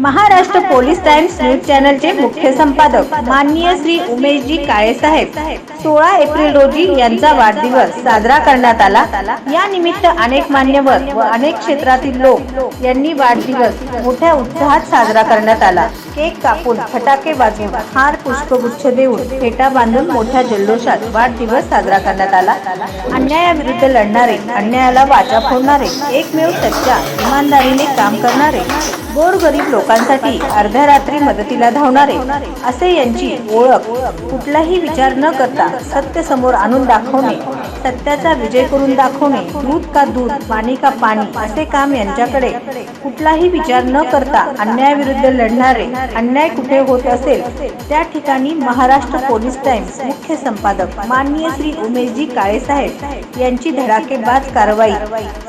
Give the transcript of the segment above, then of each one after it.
Maharashtra police times news चॅनलचे मुख्य संपादक माननीय श्री उमेशजी काळे साहेब. सोळा एप्रिल रोजी यांचा वाढदिवस साजरा करण्यात आला. या निमित्त अनेक मान्यवर व अनेक क्षेत्रातील लोक यांनी वाढदिवस मोठ्या उत्साहात साजरा करण्यात आला. केक कापून फटाके वाजवून हार पुष्पगुच्छ देऊन फेटा बांधून मोठ्या जल्लोषात वाढदिवस साजरा करण्यात आला. अन्यायाविरुद्ध लढणारे अन्यायाला वाचा फोडणारे एकमेव सच्चा इमानदारीने काम करणारे गोरगरीब लोकांसाठी अर्ध्या रात्री मदतीला धावणारे असे यांची ओळख कुठलाही विचार न करता सत्य समोर आणून दाखवणे सत्याचा विजय करून दाखवणे दूध का दूध पाणी का पाणी असे काम यांच्याकडे कुठलाही विचार न करता अन्यायाविरुद्ध लढणारे अन्याय कुठे होत असेल त्या ठिकाणी महाराष्ट्र पोलीस टाइम्स मुख्य संपादक माननीय श्री उमेशजी काळेसाहेब यांची धडाकेबाज कारवाई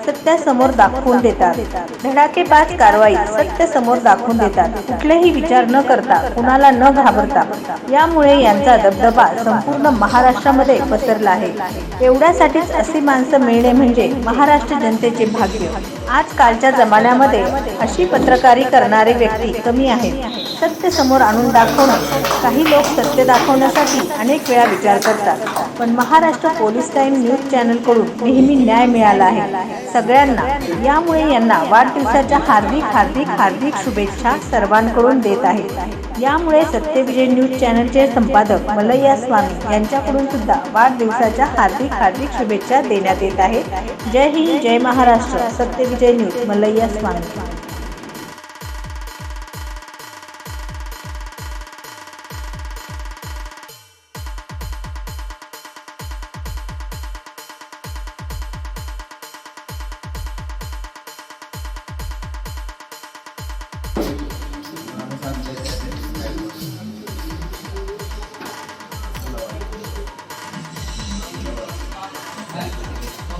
सत्यासमोर दाखवून देतात. धडाकेबाज कारवाई सत्यासमोर दाखवून देतात. कुठलेही विचार न करता कुणाला न घाबरता यामुळे यांचा दबदबा संपूर्ण महाराष्ट्रामध्ये पसरला आहे. एवढ्यासाठीच असे माणसं मिळणे म्हणजे महाराष्ट्र जनतेचे भाग्य. आजकालच्या जमान्यामध्ये अशी पत्रकारी करणारे व्यक्ती कमी आहेत. सत्य समोर आणून दाखवणं. काही लोक सत्य दाखवण्यासाठी अनेक वेळा विचार करतात. पण महाराष्ट्र पोलीस टाइम न्यूज चॅनलकडून नेहमी न्याय मिळाला आहे. सगळ्यांना यामुळे यांना वाढदिवसाच्या हार्दिक हार्दिक हार्दिक शुभेच्छा सर्वांकडून देत आहे. यामुळे सत्यविजय न्यूज चॅनलचे संपादक मलय्या स्वामी यांच्याकडून सुद्धा वाढदिवसाच्या हार्दिक हार्दिक शुभेच्छा देण्यात येत आहे जय हिंद जय Maharashtra. Satyavijay news Malayya Swami.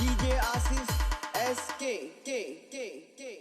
DJ Asis SK K K K.